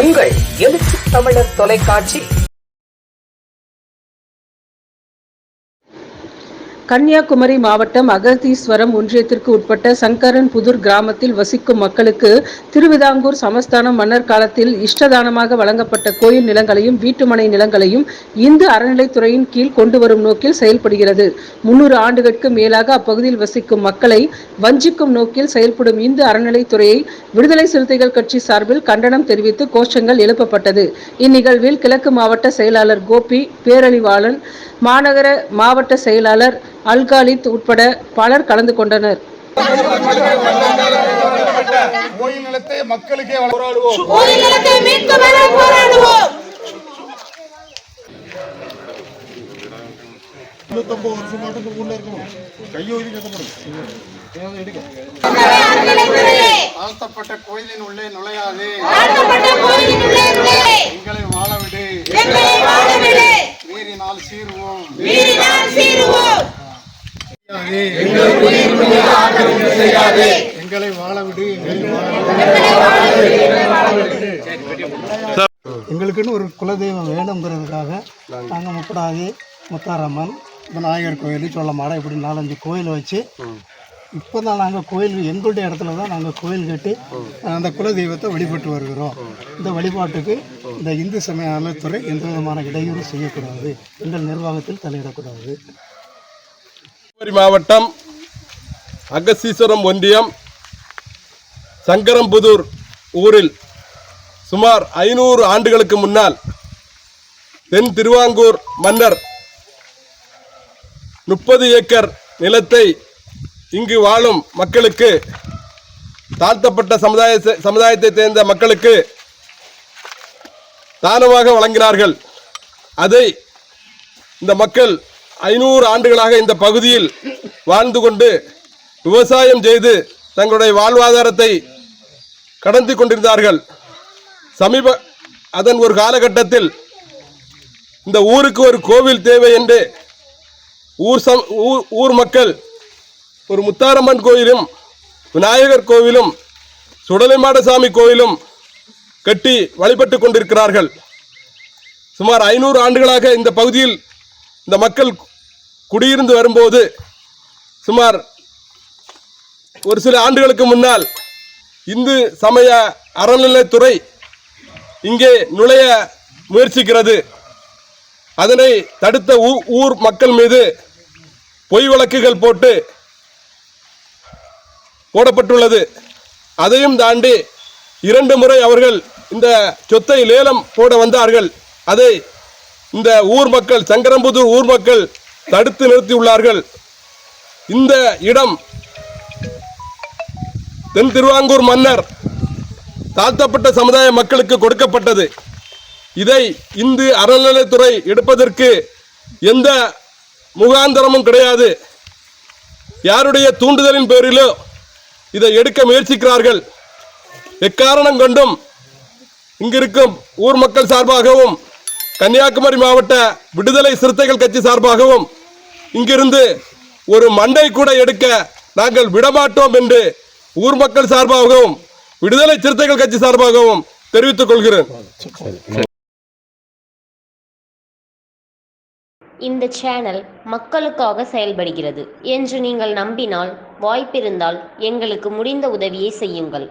உங்கள் எழுச்சி தமிழர் தொலைக்காட்சி கன்னியாகுமரி மாவட்டம் அகதீஸ்வரம் ஒன்றியத்திற்கு உட்பட்ட சங்கரன் புதூர் கிராமத்தில் வசிக்கும் மக்களுக்கு திருவிதாங்கூர் சமஸ்தானம் மன்னர் காலத்தில் இஷ்டதானமாக வழங்கப்பட்ட கோயில் நிலங்களையும் வீட்டுமனை நிலங்களையும் இந்து அறநிலைத்துறையின் கீழ் கொண்டு வரும் நோக்கில் செயல்படுகிறது. முன்னூறு ஆண்டுகளுக்கு மேலாக அப்பகுதியில் வசிக்கும் மக்களை வஞ்சிக்கும் நோக்கில் செயல்படும் இந்து அறநிலைத்துறையை விடுதலை சிறுத்தைகள் கட்சி சார்பில் கண்டனம் தெரிவித்து கோஷங்கள் எழுப்பப்பட்டது. இந்நிகழ்வில் கிழக்கு மாவட்ட செயலாளர் கோபி பேரறிவாளன் மாநகர மாவட்ட செயலாளர் அல்காலித் உட்பட பலர் கலந்து கொண்டனர். இருபத்தொன்பது வருஷம் மாட்டத்துக்கு உள்ள இருக்கணும். கையோதி கட்டப்படும். அறநிலைத்துறையே தாழ்த்தப்பட்ட கோயிலின் உள்ளே நுழையாது. எங்களை வாழ விடு மீறினால் சீருவோம். எங்களை வாழ விடு எங்களுக்குன்னு ஒரு குலதெய்வம் வேணுங்கிறதுக்காக நாங்கள் முப்படாதி முத்தாரம்மன் விநாயகர் கோயில் சோளமாடை இப்படி நாலஞ்சு கோயில் வச்சு இப்போ தான் நாங்கள் கோயில் எங்களுடைய இடத்துல தான் நாங்கள் கோயில் கட்டி அந்த குலதெய்வத்தை வழிபட்டு வருகிறோம். இந்த வழிபாட்டுக்கு இந்த இந்து சமய அறநிலைத்துறை எந்த விதமான இடையூறு செய்யக்கூடாது. எங்கள் நிர்வாகத்தில் தலையிடக்கூடாது. மாவட்டம் அகசீஸ்வரம் ஒன்றியம் சங்கரம்புதூர் ஊரில் சுமார் ஐநூறு ஆண்டுகளுக்கு முன்னால் தென் திருவாங்கூர் மன்னர் முப்பது ஏக்கர் நிலத்தை இங்கு வாழும் மக்களுக்கு தாழ்த்தப்பட்ட சமுதாய சமுதாயத்தை சேர்ந்த மக்களுக்கு தானமாக வழங்கினார்கள். அதை இந்த மக்கள் ஐநூறு ஆண்டுகளாக இந்த பகுதியில் வாழ்ந்து கொண்டு விவசாயம் செய்து தங்களுடைய வாழ்வாதாரத்தை கடந்து கொண்டிருந்தார்கள். சமீப அதன் ஒரு காலகட்டத்தில் இந்த ஊருக்கு ஒரு கோவில் தேவை என்று ஊர் சம் ஊர் ஊர் மக்கள் ஒரு முத்தாரம்மன் கோயிலும் விநாயகர் கோவிலும் சுடலைமாடசாமி கோயிலும் கட்டி வழிபட்டு கொண்டிருக்கிறார்கள். சுமார் ஐநூறு ஆண்டுகளாக இந்த பகுதியில் இந்த மக்கள் குடியிருந்து வரும்போது சுமார் ஒரு சில ஆண்டுகளுக்கு முன்னால் இந்து சமய அறநிலைத்துறை இங்கே நுழைய முயற்சிக்கிறது. அதனை தடுத்த ஊ- ஊர் மக்கள் மீது பொய் வழக்குகள் போட்டு போடப்பட்டுள்ளது. அதையும் தாண்டி இரண்டு முறை அவர்கள் இந்த சொத்தை லேலம் போட வந்தார்கள். அதை இந்த ஊர் மக்கள் சங்கரம்புதூர் ஊர் மக்கள் தடுத்து நிறுத்தியுள்ளார்கள். இந்த இடம் தென் திருவாங்கூர் மன்னர் தாழ்த்தப்பட்ட சமுதாய மக்களுக்கு கொடுக்கப்பட்டது. இதை இந்து அறநிலைத்துறை எடுப்பதற்கு எந்த முகாந்தரமும் கிடையாது. யாருடைய தூண்டுதலின் பேரிலோ இதை எடுக்க முயற்சிக்கிறார்கள். எக்காரணம் கொண்டும் இங்கிருக்கும் ஊர் மக்கள் சார்பாகவும் கன்னியாகுமரி மாவட்ட விடுதலை சிறுத்தைகள் கட்சி சார்பாகவும் இங்கிருந்து ஒரு மண்டை கூட எடுக்க நாங்கள் விடமாட்டோம் என்று ஊர் மக்கள் சார்பாகவும் விடுதலை சிறுத்தைகள் கட்சி சார்பாகவும் தெரிவித்துக் கொள்கிறேன். இந்த சேனல் மக்களுக்காக செயல்படுகிறது என்று நீங்கள் நம்பினால் வாய்ப்பிருந்தால் எங்களுக்கு முடிந்த உதவியை செய்யுங்கள்.